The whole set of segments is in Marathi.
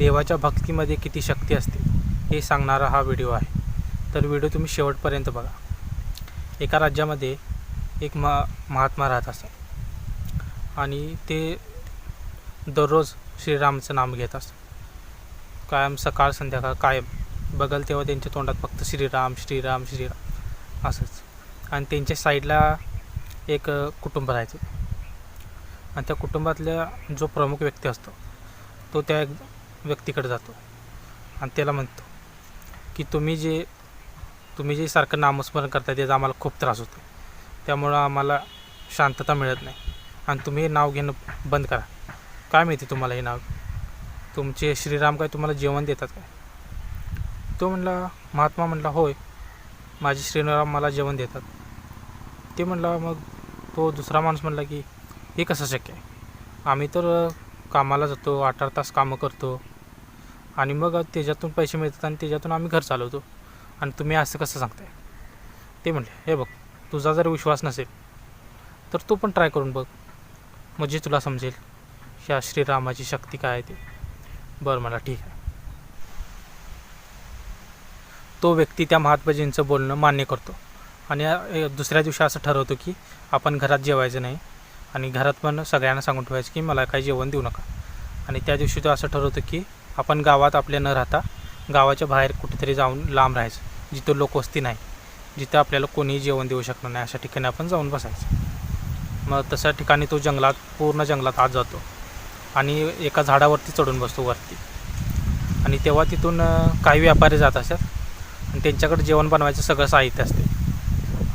देवाच्या भक्तीमध्ये किती शक्ती असते हे सांगणारा हा व्हिडिओ आहे. तर व्हिडिओ तुम्ही शेवटपर्यंत बघा. एका राज्यामध्ये एक महा महात्मा राहत असतात. आणि ते दररोज श्रीरामचं नाम घेत असतात. कायम सकाळ संध्याकाळ कायम. बघल तेव्हा त्यांच्या तोंडात फक्त श्रीराम श्रीराम श्रीराम असंच. आणि त्यांच्या साईडला एक कुटुंब राहायचं. आणि त्या कुटुंबातल्या जो प्रमुख व्यक्ती असतो तो त्या व्यक्तीकडे जातो आणि त्याला म्हणतो की तुम्ही जे तुम्ही जे सारखं नामस्मरण करता त्याचा आम्हाला खूप त्रास होतो त्यामुळं आम्हाला शांतता मिळत नाही. आणि तुम्ही हे नाव घेणं बंद करा. काय माहिती तुम्हाला हे नाव? तुमचे श्रीराम काय तुम्हाला जेवण देतात काय? तो म्हणला महात्मा म्हणला होय माझे श्रीराम मला जेवण देतात. ते म्हणला मग तो दुसरा माणूस म्हणला की हे कसं शक्य आहे? आम्ही तर कामाला जातो आठ आठ तास कामं करतो. आणि मग त्याच्यातून पैसे मिळतात आणि त्याच्यातून आम्ही घर चालवतो. आणि तुम्ही असं कसं सांगताय? ते म्हणले हे बघ तुझा जर विश्वास नसेल तर तू पण ट्राय करून बघ. म्हणजे तुला समजेल ह्या श्रीरामाची शक्ती काय आहे ते. बरं मला ठीक आहे. तो व्यक्ती त्या महात्माजींचं बोलणं मान्य करतो. आणि दुसऱ्या दिवशी असं ठरवतो की आपण घरात जेवायचं नाही आणि घरात पण सगळ्यांना सांगून ठेवायचं की मला काही जेवण देऊ नका. आणि त्या दिवशी तो असं ठरवतो की आपण गावात आपल्या न राहता गावाच्या बाहेर कुठेतरी जाऊन लांब राहायचं जिथं लोकवस्ती नाही जिथं आपल्याला कोणीही जेवण देऊ शकणार नाही अशा ठिकाणी आपण जाऊन बसायचं. मग तशा ठिकाणी तो जंगलात पूर्ण जंगलात आत जातो आणि एका झाडावरती चढून बसतो वरती. आणि तेव्हा तिथून काही व्यापारी जात असतात आणि त्यांच्याकडे जेवण बनवायचं सगळं साहित्य असते.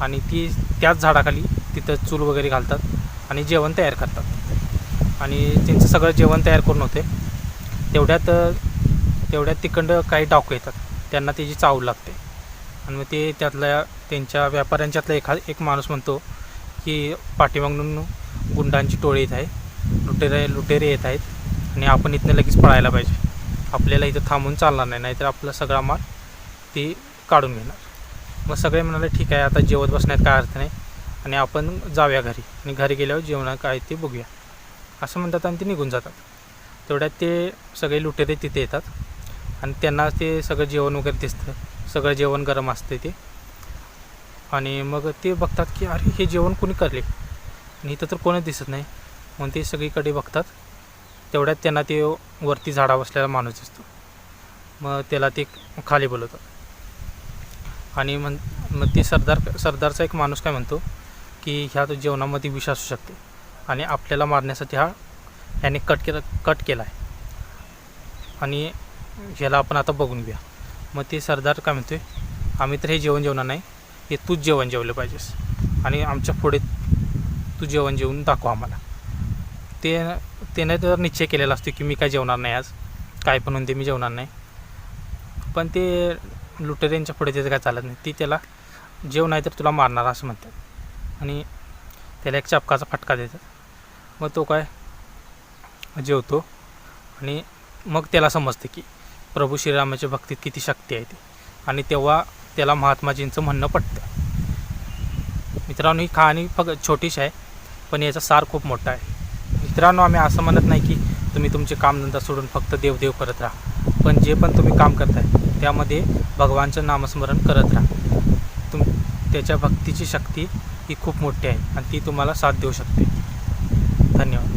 आणि ती त्याच झाडाखाली तिथं चूल वगैरे घालतात आणि जेवण तयार करतात. आणि त्यांचं सगळं जेवण तयार करून होते. तेवढ्यात तेवढ्यात तिकडं काही डाकू येतात. त्यांना त्याची चाव लागते. आणि मग ते त्यातल्या त्यांच्या व्यापाऱ्यांच्यातला एखा एक माणूस म्हणतो की पाठीमागून गुंडांची टोळी येत आहे. लुटेरे लुटेरे येत आहेत. आणि आपण इथनं लगेच पळायला पाहिजे. आपल्याला इथं थांबून चालणार नाही. नाहीतर आपला सगळा माल ती काढून घेणार. मग सगळे म्हणाले ठीक आहे आता जेवत बसण्यात काय अर्थ नाही. आणि आपण जाऊया घरी. आणि घरी गेल्यावर जेवणा काय ते बघूया. असं म्हणतात आणि ते निघून जातात. तेवढ्यात ते सगळे लुटेरे तिथे येतात. आणि त्यांना ते सगळं जेवण वगैरे दिसतं. सगळं जेवण गरम असते ते. आणि मग ते बघतात की अरे हे जेवण कोणी करले? आणि इथं तर कोणच दिसत नाही. म्हणून ते सगळीकडे बघतात. तेवढ्यात त्यांना ते वरती झाडा बसलेला माणूस दिसतो. मग त्याला ते खाली बोलवतात. आणि म्हण मग ते सरदार सरदारचा एक माणूस काय म्हणतो की ह्या जेवणामध्ये विष असू शकते. आणि आपल्याला मारण्यासाठी हा ह्याने कट केला कट केला आहे आणि ह्याला आपण आता बघून घेऊया. मग ते सरदार काय म्हणतोय आम्ही तर हे जेवण जेवणार नाही हे तूच जेवण जेवलं पाहिजेस. आणि आमच्या पुढे तू जेवण जेवून दाखव आम्हाला. ते त्याने तर निश्चय केलेला असतो की मी काय जेवणार नाही आज काय पण होऊन ते मी जेवणार नाही. पण ते लुटेऱ्यांच्या पुढे त्याचं काय चालत नाही. ती त्याला जेव नाही तर तुला मारणार असं म्हणतात. आणि त्याला एक चपकाचा फटका देतात. मग तो काय जेवतो. आणि मग त्याला समजते की प्रभू श्रीरामाच्या भक्तीत किती शक्ती आहे ती. आणि तेव्हा त्याला महात्माजींचं म्हणणं पटतं. मित्रांनो ही कहाणी फक्त छोटीशी आहे पण याचा सार खूप मोठा आहे. मित्रांनो आम्ही असं म्हणत नाही की तुम्ही तुमचे कामधंदा सोडून फक्त देवदेव करत राहा. पण जे पण तुम्ही काम करताय त्यामध्ये भगवानचं नामस्मरण करत राहा. तुम त्याच्या भक्तीची शक्ती ही खूप मोठी आहे आणि ती तुम्हाला साथ देऊ शकते. धन्यवाद.